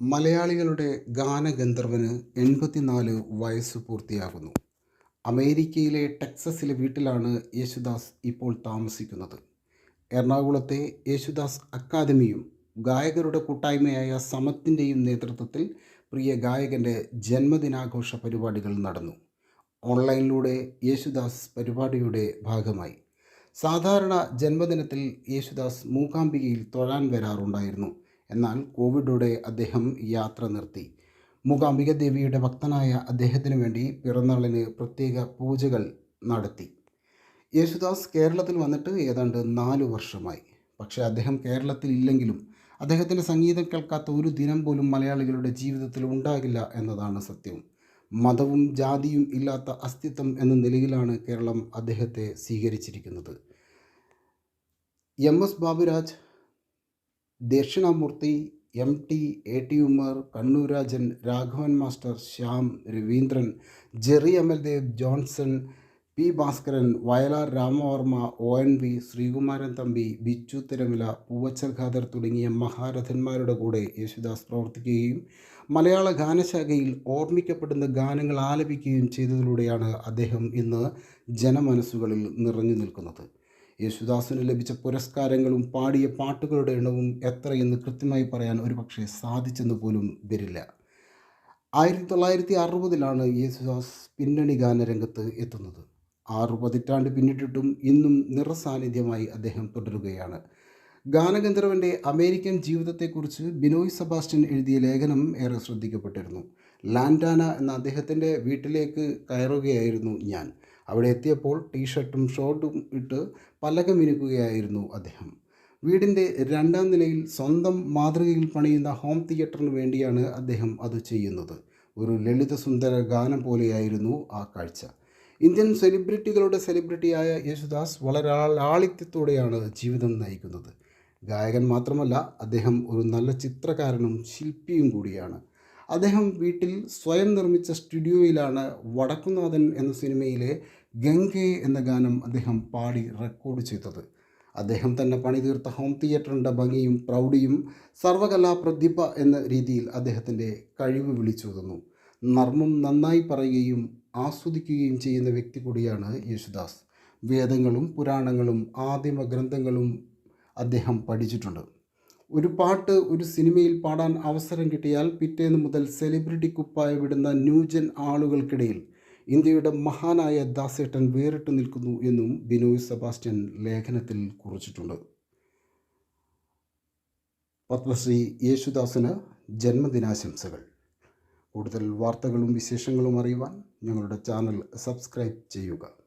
മലയാളികളുടെ ഗാനഗന്ധർവന് എൺപത്തിനാല് വയസ്സ് പൂർത്തിയാകുന്നു. അമേരിക്കയിലെ ടെക്സസിലെ വീട്ടിലാണ് യേശുദാസ് ഇപ്പോൾ താമസിക്കുന്നത്. എറണാകുളത്തെ യേശുദാസ് അക്കാദമിയും ഗായകരുടെ കൂട്ടായ്മയായ സമത്തിന്റെയും നേതൃത്വത്തിൽ പ്രിയ ഗായകന്റെ ജന്മദിനാഘോഷ പരിപാടികൾ നടന്നു. ഓൺലൈനിലൂടെ യേശുദാസ് പരിപാടിയുടെ ഭാഗമായി. സാധാരണ ജന്മദിനത്തിൽ യേശുദാസ് മൂകാംബികയിൽ തൊഴാൻ വരാറുണ്ടായിരുന്നു. എന്നാൽ കോവിഡോടെ അദ്ദേഹം യാത്ര നിർത്തി. മൂകാംബിക ദേവിയുടെ ഭക്തനായ അദ്ദേഹത്തിന് വേണ്ടി പിറന്നാളിന് പ്രത്യേക പൂജകൾ നടത്തി. യേശുദാസ് കേരളത്തിൽ വന്നിട്ട് ഏതാണ്ട് നാലു വർഷമായി. പക്ഷേ അദ്ദേഹം കേരളത്തിൽ ഇല്ലെങ്കിലും അദ്ദേഹത്തിന്റെ സംഗീതം കേൾക്കാത്ത ഒരു ദിനം പോലും മലയാളികളുടെ ജീവിതത്തിൽ ഉണ്ടാകില്ല എന്നതാണ് സത്യം. മതവും ജാതിയും ഇല്ലാത്ത അസ്തിത്വം എന്ന നിലയിലാണ് കേരളം അദ്ദേഹത്തെ സ്വീകരിച്ചിരിക്കുന്നത്. M S Baburaj Dakshinamoorthy M T A T Ummer Kannurajan Raghavan master Shyam Raveendran Jerry M L Amaldev Johnson P Bhaskaran Vayalar Ramavarma O N V Sreekumaran Thampi Bichu Thirumala Poovachal Khader തുടങ്ങിയ മഹാരഥന്മാരുടെ കൂടെ യേശുദാസ് പ്രവർത്തിക്കുകയും മലയാള ഗാനശാഖയിൽ ഓർമ്മിക്കപ്പെടുന്ന ഗാനങ്ങൾ ആലപിക്കുകയും ചെയ്തതിലൂടെയാണ് അദ്ദേഹം ഇന്ന് ജനമനസ്സുകളിൽ നിറഞ്ഞു നിൽക്കുന്നത്. യേശുദാസിന് ലഭിച്ച പുരസ്കാരങ്ങളും പാടിയ പാട്ടുകളുടെ എണ്ണവും എത്രയെന്ന് കൃത്യമായി പറയാൻ ഒരുപക്ഷെ സാധിച്ചെന്ന് പോലും വരില്ല. ആയിരത്തി തൊള്ളായിരത്തി അറുപതിലാണ് യേശുദാസ് പിന്നണി ഗാനരംഗത്ത് എത്തുന്നത്. ആറു പതിറ്റാണ്ട് പിന്നിട്ടിട്ടും ഇന്നും നിറസാന്നിധ്യമായി അദ്ദേഹം തുടരുകയാണ്. ഗാനഗന്ധർവന്റെ അമേരിക്കൻ ജീവിതത്തെക്കുറിച്ച് ബിനോയ് സെബാസ്റ്റ്യൻ എഴുതിയ ലേഖനം ഏറെ ശ്രദ്ധിക്കപ്പെട്ടിരുന്നു. ലാൻഡാന എന്ന അദ്ദേഹത്തിന്റെ വീട്ടിലേക്ക് കയറുകയായിരുന്നു ഞാൻ. അവിടെ എത്തിയപ്പോൾ ടീഷർട്ടും ഷോർട്ടും ഇട്ട് പലകമിനുക്കുകയായിരുന്നു അദ്ദേഹം. വീടിന്റെ രണ്ടാം നിലയിൽ സ്വന്തം മാതൃകയിൽ പണിയുന്ന ഹോം തിയേറ്ററിന് വേണ്ടിയാണ് അദ്ദേഹം അത് ചെയ്യുന്നത്. ഒരു ലളിതസുന്ദര ഗാനം പോലെയായിരുന്നു ആ കാഴ്ച. ഇന്ത്യൻ സെലിബ്രിറ്റികളുടെ സെലിബ്രിറ്റിയായ യേശുദാസ് വളരെ ലാളിത്യത്തോടെയാണ് ജീവിതം നയിക്കുന്നത്. ഗായകൻ മാത്രമല്ല അദ്ദേഹം ഒരു നല്ല ചിത്രകാരനും ശില്പിയും കൂടിയാണ്. അദ്ദേഹം വീട്ടിൽ സ്വയം നിർമ്മിച്ച സ്റ്റുഡിയോയിലാണ് വടക്കുനാഥൻ എന്ന സിനിമയിലെ ഗംഗെ എന്ന ഗാനം അദ്ദേഹം പാടി റെക്കോർഡ് ചെയ്തത്. അദ്ദേഹം തന്നെ പണിതീർത്ത ഹോം തിയേറ്ററിന്റെ ഭംഗിയും പ്രൗഢിയും സർവകലാ പ്രതിഭ എന്ന രീതിയിൽ അദ്ദേഹത്തിന്റെ കഴിവ് വിളിച്ചോതുന്നു. നർമ്മം നന്നായി പറയുകയും ആസ്വദിക്കുകയും ചെയ്യുന്ന വ്യക്തി കൂടിയാണ് യേശുദാസ്. വേദങ്ങളും പുരാണങ്ങളും ആദിമ ഗ്രന്ഥങ്ങളും അദ്ദേഹം പഠിച്ചിട്ടുണ്ട്. ഒരു പാട്ട് ഒരു സിനിമയിൽ പാടാൻ അവസരം കിട്ടിയാൽ പിറ്റേന്ന് മുതൽ സെലിബ്രിറ്റി കുപ്പായ വിടുന്ന ന്യൂജൻ ആളുകൾക്കിടയിൽ ഇന്ത്യയുടെ മഹാനായ ദാസേട്ടൻ വേറിട്ട് നിൽക്കുന്നു എന്നും ബിനോയ് സെബാസ്റ്റ്യൻ ലേഖനത്തിൽ കുറിച്ചിട്ടുണ്ട്. പത്മശ്രീ യേശുദാസിന് ജന്മദിനാശംസകൾ. കൂടുതൽ വാർത്തകളും വിശേഷങ്ങളും അറിയുവാൻ ഞങ്ങളുടെ ചാനൽ സബ്സ്ക്രൈബ് ചെയ്യുക.